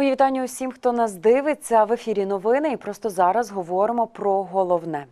Мої вітання усім, хто нас дивиться в ефірі новини. І просто зараз говоримо про головне.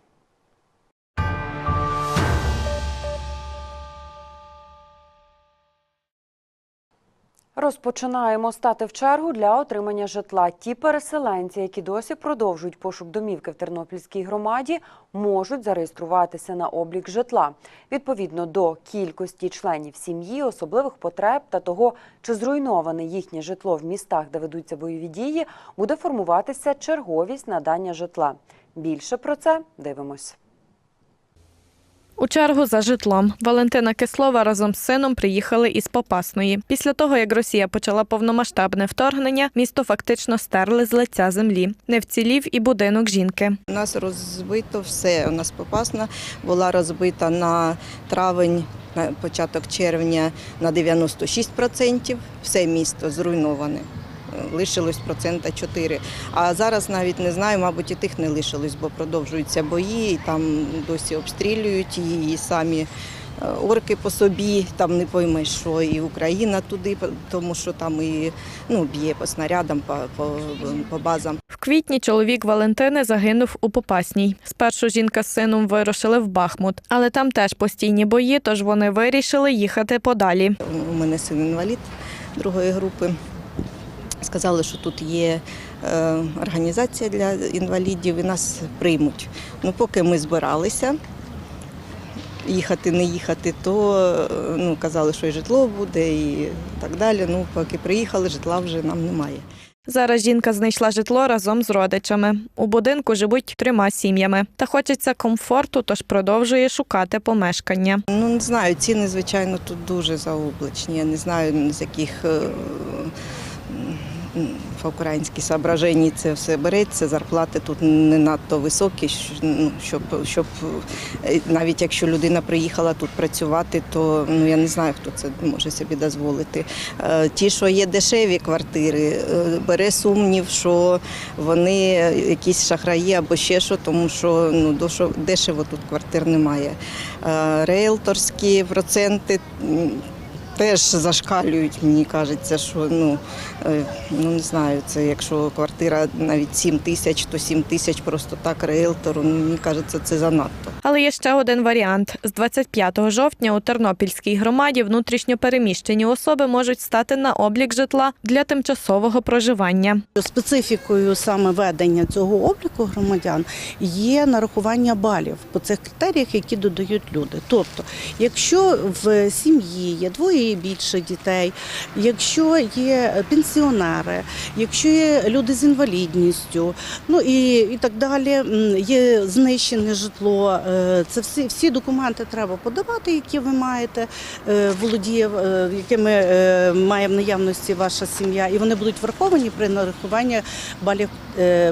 Розпочинаємо стати в чергу для отримання житла. Ті переселенці, які досі продовжують пошук домівки в Тернопільській громаді, можуть зареєструватися на облік житла відповідно до кількості членів сім'ї, особливих потреб та того, чи зруйноване їхнє житло в містах, де ведуться бойові дії, буде формуватися черговість надання житла. Більше про це дивимось. У чергу за житлом Валентина Кислова разом з сином приїхали із Попасної. Після того, як Росія почала повномасштабне вторгнення, місто фактично стерли з лиця землі. Не вцілів і будинок жінки. У нас розбито все. У нас Попасна була розбита на травень, на початок червня на 96%. Все місто зруйноване. Лишилось процента 4. А зараз навіть не знаю, мабуть, і тих не лишилось, бо продовжуються бої, і там досі обстрілюють і самі е, орки по собі, там не поймеш, що і Україна туди, тому що там і ну, б'є по снарядам, по, по, по базам. В квітні чоловік Валентини загинув у Попасній. Спершу жінка з сином вирушили в Бахмут, але там теж постійні бої, тож вони вирішили їхати подалі. У мене син інвалід другої групи. Сказали, що тут є е, організація для інвалідів і нас приймуть. Ну, поки ми збиралися їхати, не їхати, то е, ну, казали, що і житло буде, і так далі. Ну, поки приїхали, житла вже нам немає. Зараз жінка знайшла житло разом з родичами. У будинку живуть трьома сім'ями. Та хочеться комфорту, тож продовжує шукати помешкання. Ну, не знаю, ціни, звичайно, тут дуже заоблачні. Я не знаю, з яких в українській соображенні це все береться. Зарплати тут не надто високі, ну, щоб, щоб е, навіть якщо людина приїхала тут працювати, то ну, я не знаю, хто це може собі дозволити. Е, Ті, що є дешеві квартири, е, бере сумнів, що вони якісь шахраї або ще що, тому що ну, дешево тут квартир немає. Реелторські проценти теж зашкалюють, мені кажеться, що ну, е, ну не знаю, це якщо квартира навіть 7 тисяч, то 7 тисяч просто так реелтору, ну, мені кажеться, це занадто. Але є ще один варіант: з 25 жовтня у Тернопільській громаді внутрішньо переміщені особи можуть стати на облік житла для тимчасового проживання. Специфікою саме ведення цього обліку громадян є нарахування балів по цих критеріях, які додають люди. Тобто, якщо в сім'ї є двоє і більше дітей, якщо є пенсіонери, якщо є люди з інвалідністю, ну і, і так далі, є знищене житло. е, Це всі, всі документи треба подавати, які ви маєте, е, володіє, е, якими має в наявності ваша сім'я, і вони будуть враховані при нарахуванні балів.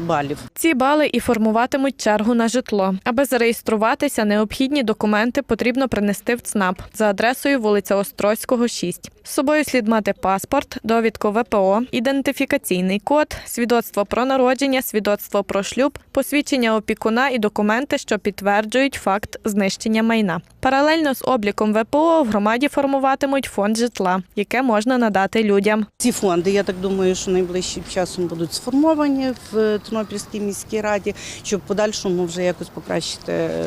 балів. Ці бали і формуватимуть чергу на житло. Аби зареєструватися, необхідні документи потрібно принести в ЦНАП за адресою вулиця Острозького, 6. З собою слід мати паспорт, довідку ВПО, ідентифікаційний код, свідоцтво про народження, свідоцтво про шлюб, посвідчення опікуна і документи, що підтверджують факт знищення майна. Паралельно з обліком ВПО в громаді формуватимуть фонд житла, яке можна надати людям. Ці фонди, я так думаю, що найближчим часом будуть сформовані в Тернопільській міській раді, щоб в подальшому вже якось покращити е,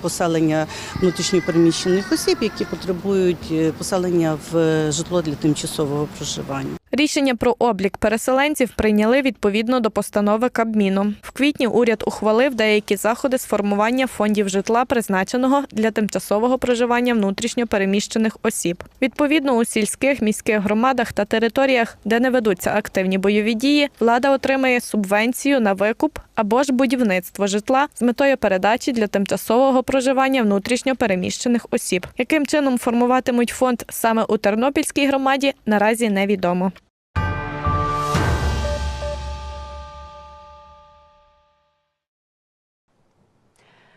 поселення внутрішньопереміщених осіб, які потребують е, поселення в житло для тимчасового проживання. Рішення про облік переселенців прийняли відповідно до постанови Кабміну. В квітні уряд ухвалив деякі заходи з формування фондів житла, призначеного для тимчасового проживання внутрішньо переміщених осіб. Відповідно, у сільських міських громадах та територіях, де не ведуться активні бойові дії, влада отримає субвенцію на викуп або ж будівництво житла з метою передачі для тимчасового проживання внутрішньо переміщених осіб. Яким чином формуватимуть фонд саме у Тернопільській громаді, наразі невідомо.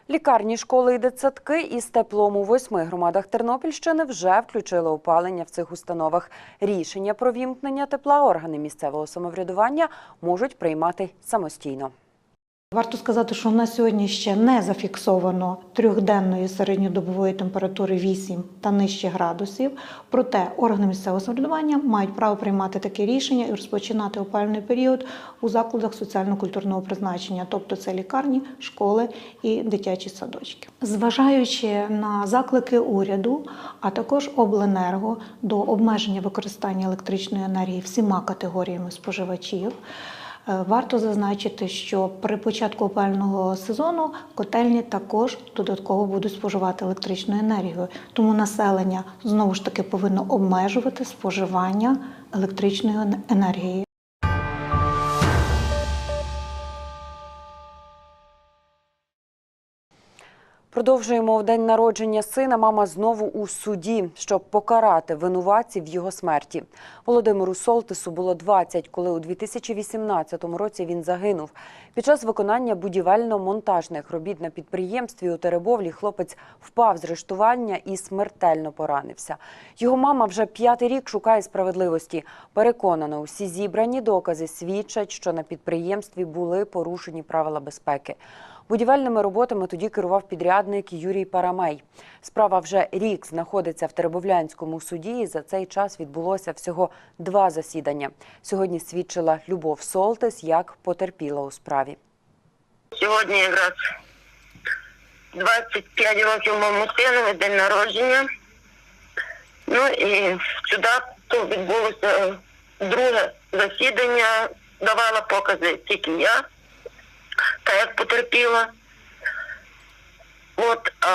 Лікарні, школи і дитсадки із теплом у восьми громадах Тернопільщини вже включили опалення в цих установах. Рішення про вімкнення тепла органи місцевого самоврядування можуть приймати самостійно. Варто сказати, що на сьогодні ще не зафіксовано трьохденної середньодобової температури 8 та нижче градусів. Проте органи місцевого самоврядування мають право приймати таке рішення і розпочинати опалювальний період у закладах соціально-культурного призначення, тобто це лікарні, школи і дитячі садочки. Зважаючи на заклики уряду, а також обленерго до обмеження використання електричної енергії всіма категоріями споживачів. Е, Варто зазначити, що при початку опалювального сезону котельні також додатково будуть споживати електричну енергію. Тому населення знову ж таки повинно обмежувати споживання електричної енергії. Продовжуємо в день народження сина. Мама знову у суді, щоб покарати винуватців його смерті. Володимиру Солтису було 20, коли у 2018 році він загинув. Під час виконання будівельно-монтажних робіт на підприємстві у Теребовлі хлопець впав з рештування і смертельно поранився. Його мама вже п'ятий рік шукає справедливості. Переконана, усі зібрані докази свідчать, що на підприємстві були порушені правила безпеки. Будівельними роботами тоді керував підрядник Юрій Парамей. Справа вже рік знаходиться в Теребовлянському суді. і За цей час відбулося всього два засідання. Сьогодні свідчила Любов Солтис як потерпіла у справі. Сьогодні якраз 25 років моєму сину, день народження. Ну і сюди відбулося друге засідання. Давала покази тільки я, та як потерпіла. От а,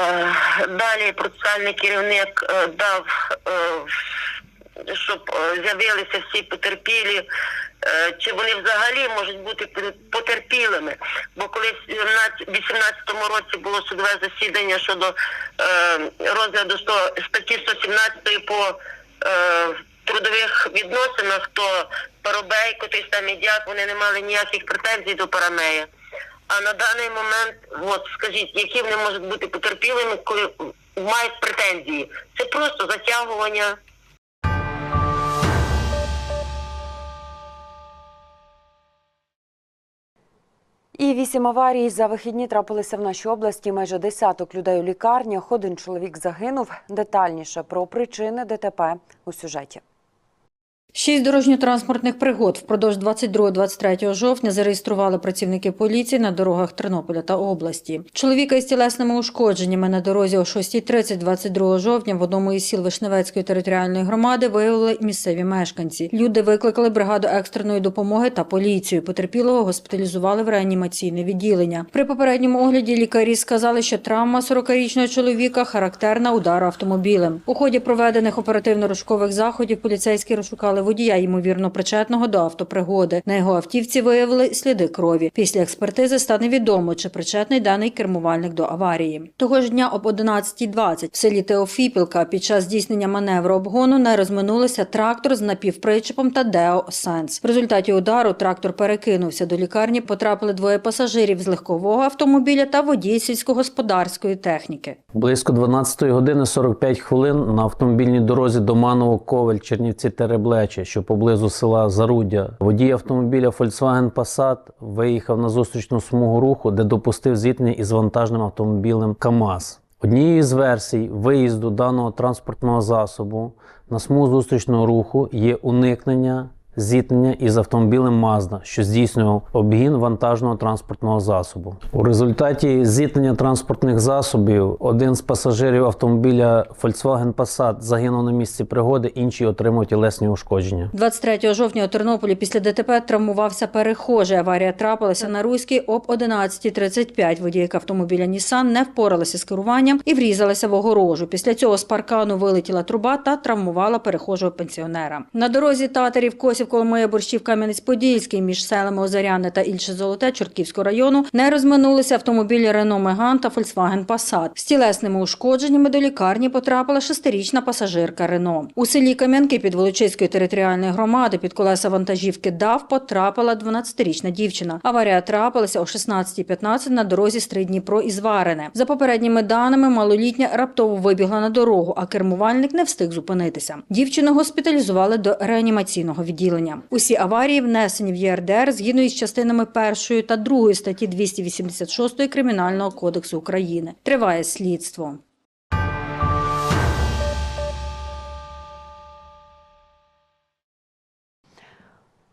далі процесуальний керівник е, дав, е, щоб е, з'явилися всі потерпілі, е, чи вони взагалі можуть бути потерпілими. Бо коли в 2018 році було судове засідання щодо е, розгляду 100, статті 117 по е, трудових відносинах, то Парубейко, той самий дяк, вони не мали ніяких претензій до Парамея. А на даний момент, от скажіть, які вони можуть бути потерпілими, коли мають претензії? Це просто затягування. І вісім аварій за вихідні трапилися в нашій області. Майже десяток людей у лікарнях. Один чоловік загинув. Детальніше про причини ДТП у сюжеті. Шість дорожньо-транспортних пригод впродовж 22-23 жовтня зареєстрували працівники поліції на дорогах Тернополя та області. Чоловіка із тілесними ушкодженнями на дорозі о 6.30 22 жовтня в одному із сіл Вишневецької територіальної громади виявили місцеві мешканці. Люди викликали бригаду екстреної допомоги та поліцію. Потерпілого госпіталізували в реанімаційне відділення. При попередньому огляді лікарі сказали, що травма 40-річного чоловіка характерна удару автомобілем. У ході проведених оперативно-розшукових заходів поліцейські розшукали водія, ймовірно причетного до автопригоди. На його автівці виявили сліди крові. Після експертизи стане відомо, чи причетний даний кермувальник до аварії. Того ж дня об 11.20 в селі Теофіпілка під час здійснення маневру обгону не розминулися трактор з напівпричепом та Део Сенс. В результаті удару трактор перекинувся до лікарні. Потрапили двоє пасажирів з легкового автомобіля та водій сільськогосподарської техніки. Близько 12 години 45 хвилин на автомобільній дорозі Доманово Ковель Чернівці Тереблече, що поблизу села Заруддя. Водій автомобіля Volkswagen Passat виїхав на зустрічну смугу руху, де допустив зіткнення із вантажним автомобілем КАМАЗ. Однією з версій виїзду даного транспортного засобу на смугу зустрічного руху є уникнення зіткнення із автомобілем Mazda, що здійснював обгін вантажного транспортного засобу. У результаті зіткнення транспортних засобів один з пасажирів автомобіля Volkswagen Passat загинув на місці пригоди, інший отримав тілесні ушкодження. 23 жовтня у Тернополі після ДТП травмувався перехожий. Аварія трапилася на Руській об 11.35. Водійка автомобіля Нісан не впоралася з керуванням і врізалася в огорожу. Після цього з паркану вилетіла труба та травмувала перехожого пенсіонера. На дорозі Татарів, Косів, Коломия, Борщів, Кам'янець-Подільський між селами Озаряне та Ільше Золоте Чортківського району не розминулися автомобілі Рено Меган та Volkswagen Passat. З тілесними ушкодженнями до лікарні потрапила шестирічна пасажирка Рено. У селі Кам'янки під Волочиської територіальної громади під колеса вантажівки ДАВ потрапила 12-річна дівчина. Аварія трапилася о 16.15 на дорозі Стрий-Дніпро із Варене. За попередніми даними, малолітня раптово вибігла на дорогу, а кермувальник не встиг зупинитися. Дівчину госпіталізували до реанімаційного відділення. Живлення. Усі аварії внесені в ЄРДР згідно із частинами 1 та 2 статті 286 Кримінального кодексу України. Триває слідство.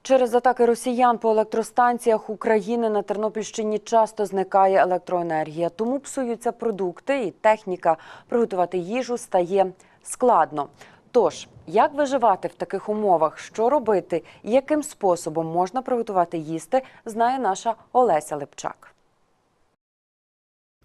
Через атаки росіян по електростанціях України на Тернопільщині часто зникає електроенергія, тому псуються продукти і техніка. Приготувати їжу стає складно. Тож, як виживати в таких умовах, що робити? І яким способом можна приготувати їсти, знає наша Олеся Липчак.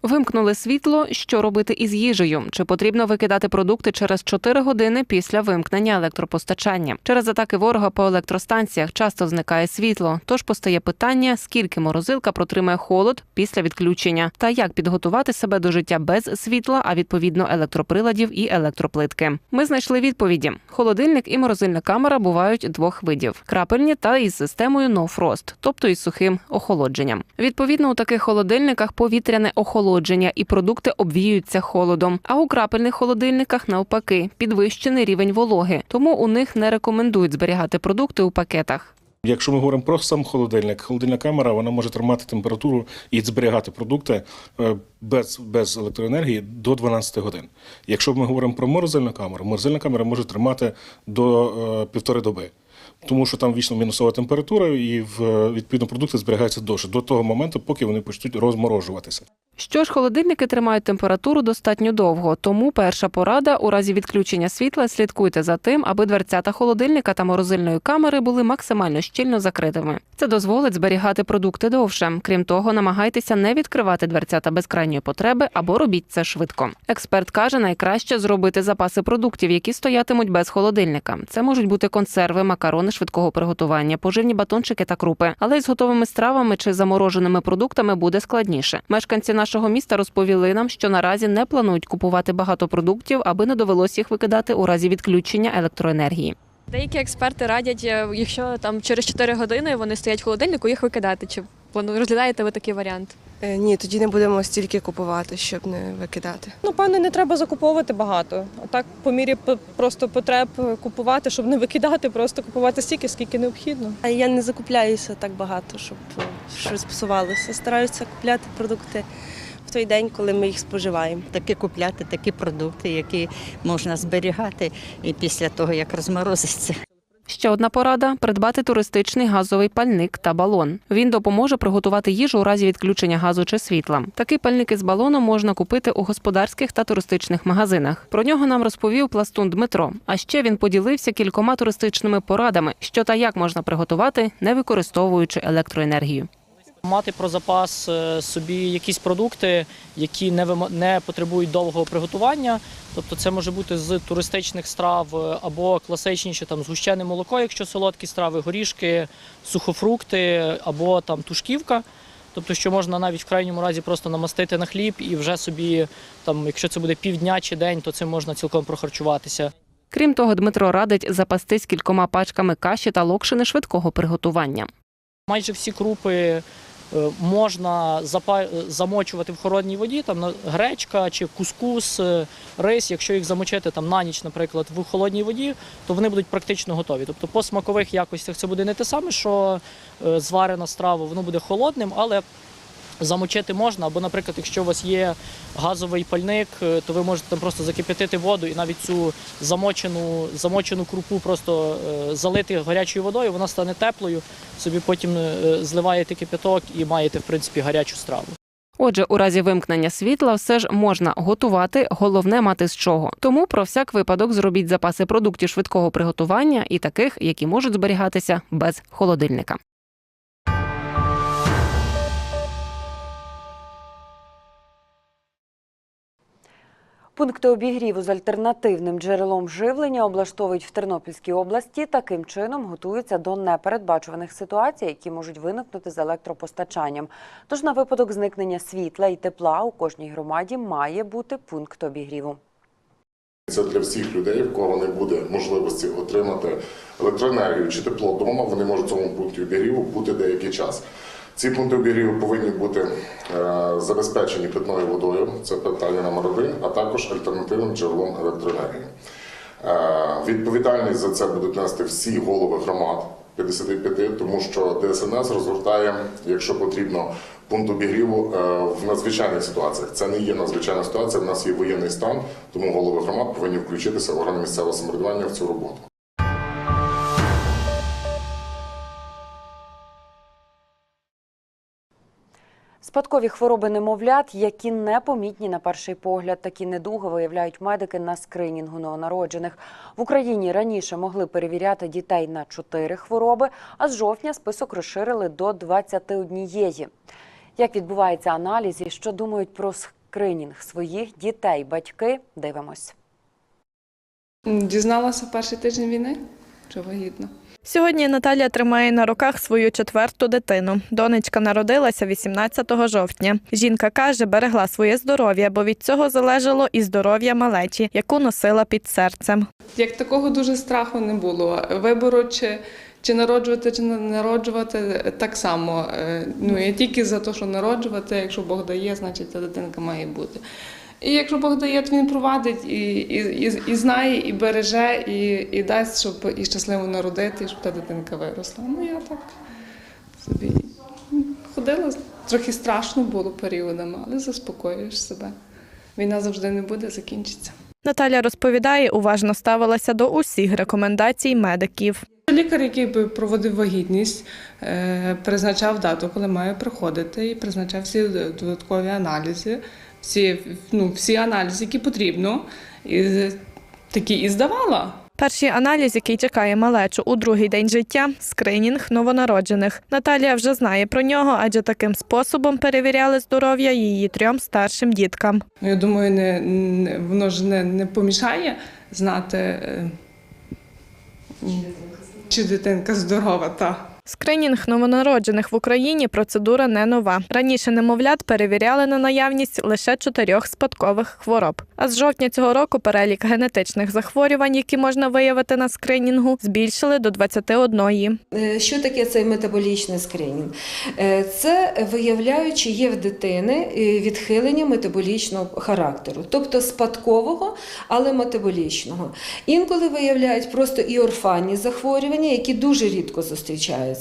Вимкнули світло. Що робити із їжею? Чи потрібно викидати продукти через 4 години після вимкнення електропостачання? Через атаки ворога по електростанціях часто зникає світло. Тож постає питання, скільки морозилка протримає холод після відключення, та як підготувати себе до життя без світла, а відповідно електроприладів і електроплитки. Ми знайшли відповіді: холодильник і морозильна камера бувають двох видів: крапельні та із системою No тобто із сухим охолодженням. Відповідно, у таких холодильниках повітряне охолодження і продукти обвіюються холодом. А у крапельних холодильниках навпаки підвищений рівень вологи, тому у них не рекомендують зберігати продукти у пакетах. Якщо ми говоримо про сам холодильник, холодильна камера вона може тримати температуру і зберігати продукти е, без, без електроенергії до 12 годин. Якщо ми говоримо про морозильну камеру, морозильна камера може тримати до е, півтори доби. Тому що там вічно мінусова температура, і в відповідно продукти зберігаються довше до того моменту, поки вони почнуть розморожуватися. Що ж, холодильники тримають температуру достатньо довго, тому перша порада у разі відключення світла слідкуйте за тим, аби дверцята холодильника та морозильної камери були максимально щільно закритими. Це дозволить зберігати продукти довше. Крім того, намагайтеся не відкривати дверцята без крайньої потреби або робіть це швидко. Експерт каже, найкраще зробити запаси продуктів, які стоятимуть без холодильника. Це можуть бути консерви, макарони швидкого приготування, поживні батончики та крупи. Але із готовими стравами чи замороженими продуктами буде складніше. Мешканці нашого міста розповіли нам, що наразі не планують купувати багато продуктів, аби не довелось їх викидати у разі відключення електроенергії. Деякі експерти радять, е, якщо там через 4 години вони стоять в холодильнику, їх викидати. Чи розглядаєте ви такий варіант? Е, Ні, тоді не будемо стільки купувати, щоб не викидати. Ну, певно, не треба закуповувати багато. А так, по мірі просто потреб купувати, щоб не викидати, просто купувати стільки, скільки необхідно. А я не закупляюся так багато, щоб е, щось псувалося. Стараюся купляти продукти в той день, коли ми їх споживаємо. Такі купляти такі продукти, які можна зберігати і після того, як розморозиться. Ще одна порада придбати туристичний газовий пальник та балон. Він допоможе приготувати їжу у разі відключення газу чи світла. Такий пальник із балоном можна купити у господарських та туристичних магазинах. Про нього нам розповів пластун Дмитро. А ще він поділився кількома туристичними порадами, що та як можна приготувати, не використовуючи електроенергію. Мати про запас е, собі якісь продукти, які не не потребують довгого приготування. Тобто це може бути з туристичних страв е, або класичніші там згущене молоко, якщо солодкі страви, горішки, сухофрукти або там тушківка. Тобто, що можна навіть в крайньому разі просто намастити на хліб і вже собі, там, якщо це буде півдня чи день, то цим можна цілком прохарчуватися. Крім того, Дмитро радить запастись кількома пачками каші та локшини швидкого приготування. Майже всі крупи можна замочувати в холодній воді, там гречка чи кускус, е, рис. Якщо їх замочити там на ніч, наприклад, в холодній воді, то вони будуть практично готові. Тобто по смакових якостях це буде не те саме, що е, зварена страва, воно буде холодним, але замочити можна. Або, наприклад, якщо у вас є газовий пальник, е, то ви можете там просто закип'ятити воду і навіть цю замочену, замочену крупу просто е, залити гарячою водою, вона стане теплою, собі потім е, зливаєте кипяток і маєте, в принципі, гарячу страву. Отже, у разі вимкнення світла все ж можна готувати, головне мати з чого. Тому про всяк випадок зробіть запаси продуктів швидкого приготування і таких, які можуть зберігатися без холодильника. Пункти обігріву з альтернативним джерелом живлення облаштовують в Тернопільській області. Таким чином готуються до непередбачуваних ситуацій, які можуть виникнути з електропостачанням. Тож на випадок зникнення світла і тепла у кожній громаді має бути пункт обігріву. Це для всіх людей, в кого не буде можливості отримати електроенергію чи тепло вдома, вони можуть в цьому пункті обігріву бути деякий час. Ці пункти обігріву повинні бути е, забезпечені питною водою, це питання номер один, а також альтернативним джерелом електроенергії. Е, відповідальність за це будуть нести всі голови громад 55, тому що ДСНС розгортає, якщо потрібно, пункт обігріву е, в надзвичайних ситуаціях. Це не є надзвичайна ситуація. В нас є воєнний стан, тому голови громад повинні включитися органи місцевого самоврядування в цю роботу. Спадкові хвороби немовлят, які непомітні на перший погляд. Такі недуги виявляють медики на скринінгу новонароджених. В Україні раніше могли перевіряти дітей на 4 хвороби, а з жовтня список розширили до 21. Як відбувається аналіз і що думають про скринінг своїх дітей, батьки? Дивимось. Дізналася перший тиждень війни, що вагітна. Сьогодні Наталія тримає на руках свою четверту дитину. Донечка народилася 18 жовтня. Жінка каже, берегла своє здоров'я, бо від цього залежало і здоров'я малечі, яку носила під серцем. Як такого дуже страху не було. Вибору чи, чи народжувати, чи не народжувати так само. Е, Ну я тільки за те, що народжувати, якщо Бог дає, значить ця дитинка має бути. І якщо Бог дає, то він провадить і, і, і, і знає, і береже, і, і дасть, щоб і щасливо народити, і щоб та дитинка виросла. Ну я так собі ходила, трохи страшно було періодами, але заспокоюєш себе. Війна завжди не буде, закінчиться. Наталя розповідає, уважно ставилася до усіх рекомендацій медиків. Лікар, який би проводив вагітність, е, призначав дату, коли має приходити, і призначав всі додаткові аналізи, всі, ну, всі аналізи, які потрібно, і такі і здавала. Перший аналіз, який чекає малечу у другий день життя скринінг новонароджених. Наталія вже знає про нього, адже таким способом перевіряли здоров'я її трьом старшим діткам. Ну, Я думаю, не, не, воно ж не, не помішає знати, е, чи дитинка здорова. Та. Скринінг новонароджених в Україні процедура не нова. Раніше немовлят перевіряли на наявність лише чотирьох спадкових хвороб. А з жовтня цього року перелік генетичних захворювань, які можна виявити на скринінгу, збільшили до 21. Е, Що таке цей метаболічний скринінг? Е, Це виявляють, чи є в дитини е, відхилення метаболічного характеру, тобто спадкового, але метаболічного. Інколи виявляють просто і орфанні захворювання, які дуже рідко зустрічаються.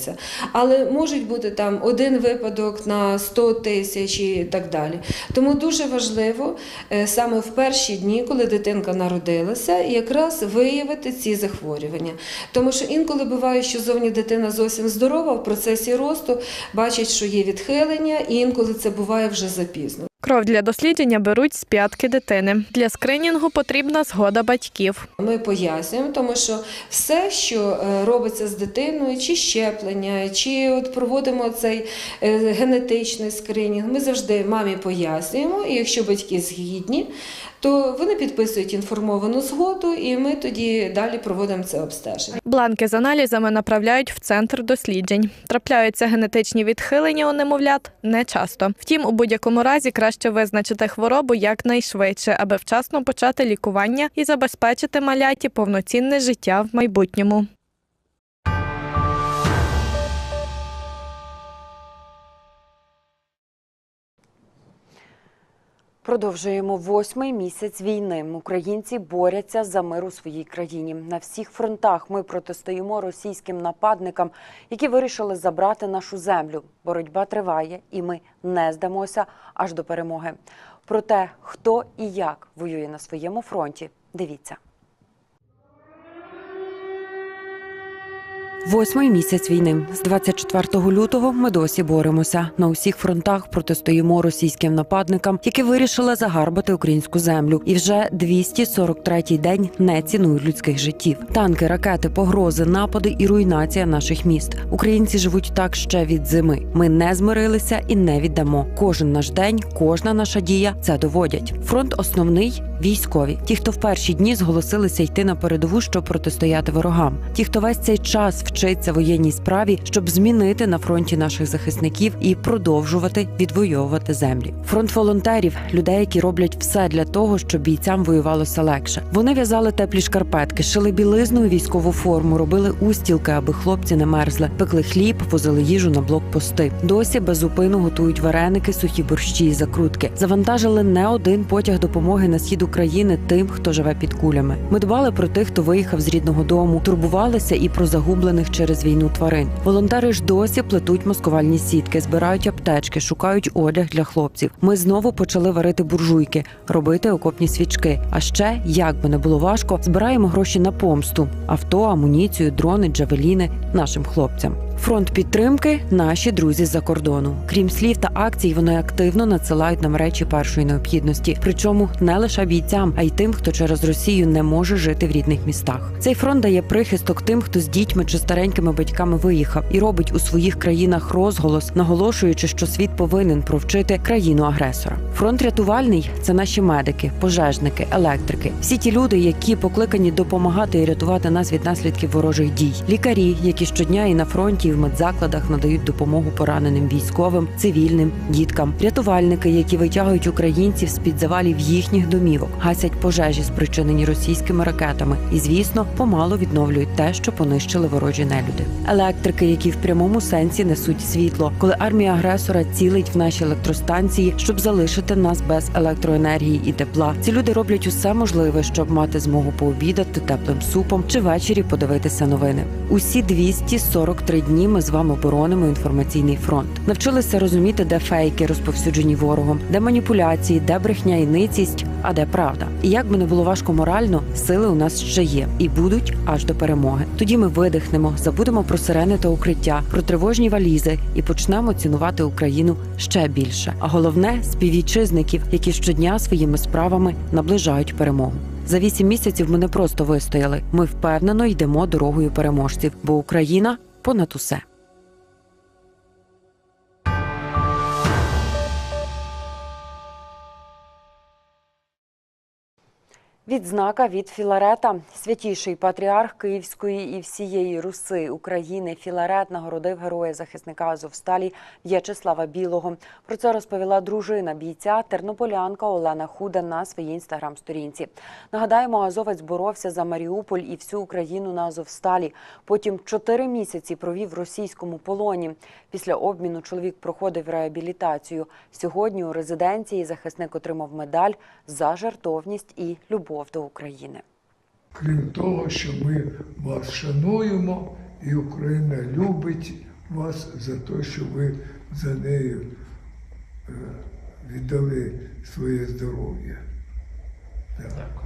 Але можуть бути там один випадок на 100 тисяч і так далі. Тому дуже важливо е, саме в перші дні, коли дитинка народилася, якраз виявити ці захворювання. Тому що інколи буває, що зовні дитина зовсім здорова, в процесі росту бачить, що є відхилення, і інколи це буває вже запізно. Кров для дослідження беруть з п'ятки дитини. Для скринінгу потрібна згода батьків. Ми пояснюємо, тому що все, що е, робиться з дитиною, чи щеплення, чи от проводимо цей е, генетичний скринінг, ми завжди мамі пояснюємо, і якщо батьки згідні, то вони підписують інформовану згоду, і ми тоді далі проводимо це обстеження. Бланки з аналізами направляють в центр досліджень. Трапляються генетичні відхилення у немовлят не часто. Втім, у будь-якому разі краще визначити хворобу якнайшвидше, аби вчасно почати лікування і забезпечити маляті повноцінне життя в майбутньому. Продовжуємо восьмий місяць війни. Українці борються за мир у своїй країні. На всіх фронтах ми протистоїмо російським нападникам, які вирішили забрати нашу землю. Боротьба триває, і ми не здамося аж до перемоги. Про те, хто і як воює на своєму фронті, дивіться. Восьмий місяць війни з 24 лютого ми досі боремося. На усіх фронтах протистоїмо російським нападникам, які вирішили загарбати українську землю. І вже 243-й день не цінують людських життів. Танки, ракети, погрози, напади і руйнація наших міст. Українці живуть так ще від зими. Ми не змирилися і не віддамо. Кожен наш день, кожна наша дія це доводять. Фронт основний військові. Ті, хто в перші дні зголосилися йти на передову, щоб протистояти ворогам. Ті, хто весь цей час вчиться воєнній справі, щоб змінити на фронті наших захисників і продовжувати відвоювати землі. Фронт волонтерів людей, які роблять все для того, щоб бійцям воювалося легше. Вони в'язали теплі шкарпетки, шили білизну військову форму, робили устілки, аби хлопці не мерзли, пекли хліб, возили їжу на блокпости. Досі без зупину готують вареники, сухі борщі і закрутки. Завантажили не один потяг допомоги на схід країни тим, хто живе під кулями. Ми дбали про тих, хто виїхав з рідного дому, турбувалися і про загублених через війну тварин. Волонтери ж досі плетуть маскувальні сітки, збирають аптечки, шукають одяг для хлопців. Ми знову почали варити буржуйки, робити окопні свічки. А ще, як би не було важко, збираємо гроші на помсту: авто, амуніцію, дрони, джавеліни нашим хлопцям. Фронт підтримки наші друзі з-за кордону. Крім слів та акцій, вони активно надсилають нам речі першої необхідності. Причому не лише бійцям, а й тим, хто через Росію не може жити в рідних містах. Цей фронт дає прихисток тим, хто з дітьми чи старенькими батьками виїхав, і робить у своїх країнах розголос, наголошуючи, що світ повинен провчити країну агресора. Фронт рятувальний це наші медики, пожежники, електрики, всі ті люди, які покликані допомагати і рятувати нас від наслідків ворожих дій, лікарі, які щодня і на фронті, і в медзакладах надають допомогу пораненим військовим, цивільним, діткам, рятувальники, які витягують українців з під завалів їхніх домівок, гасять пожежі, спричинені російськими ракетами, і звісно, помало відновлюють те, що понищили ворожі нелюди. Електрики, які в прямому сенсі несуть світло, коли армія агресора цілить в наші електростанції, щоб залишити нас без електроенергії і тепла. Ці люди роблять усе можливе, щоб мати змогу пообідати теплим супом чи ввечері подивитися новини. Усі 243 дні ми з вами боронимо інформаційний фронт. Навчилися розуміти, де фейки розповсюджені ворогом, де маніпуляції, де брехня і ницість, а де правда. І як би не було важко морально, сили у нас ще є і будуть аж до перемоги. Тоді ми видихнемо, забудемо про сирени та укриття, про тривожні валізи і почнемо цінувати Україну ще більше. А головне співвітчизників, які щодня своїми справами наближають перемогу. За вісім місяців ми не просто вистояли. Ми впевнено йдемо дорогою переможців, бо Україна понату се. Відзнака від Філарета. Святіший патріарх Київської і всієї Руси України Філарет нагородив героя захисника Азовсталі В'ячеслава Білого. Про це розповіла дружина бійця тернополянка Олена Худа на своїй інстаграм-сторінці. Нагадаємо, азовець боровся за Маріуполь і всю Україну на Азовсталі. Потім чотири місяці провів в російському полоні. Після обміну чоловік проходив реабілітацію. Сьогодні у резиденції захисник отримав медаль за жертовність і любов до України. Крім того, що ми вас шануємо, і Україна любить вас за те, що ви за нею е, віддали своє здоров'я. Так.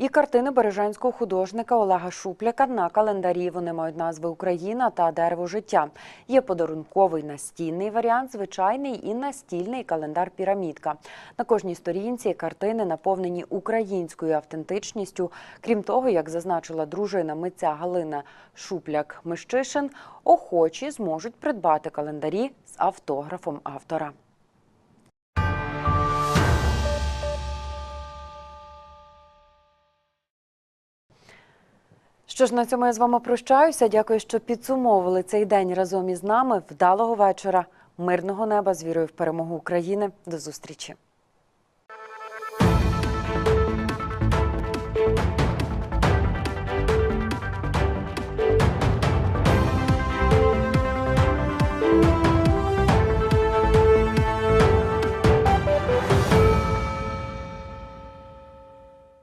І картини бережанського художника Олега Шупляка на календарі. Вони мають назви Україна та Дерево життя. Є подарунковий настінний варіант, звичайний і настільний календар Пірамідка. На кожній сторінці картини наповнені українською автентичністю. Крім того, як зазначила дружина митця Галина Шупляк Мищишин, охочі зможуть придбати календарі з автографом автора. Що ж, на цьому я з вами прощаюся. Дякую, що підсумовили цей день разом із нами. Вдалого вечора, мирного неба з вірою в перемогу України. До зустрічі.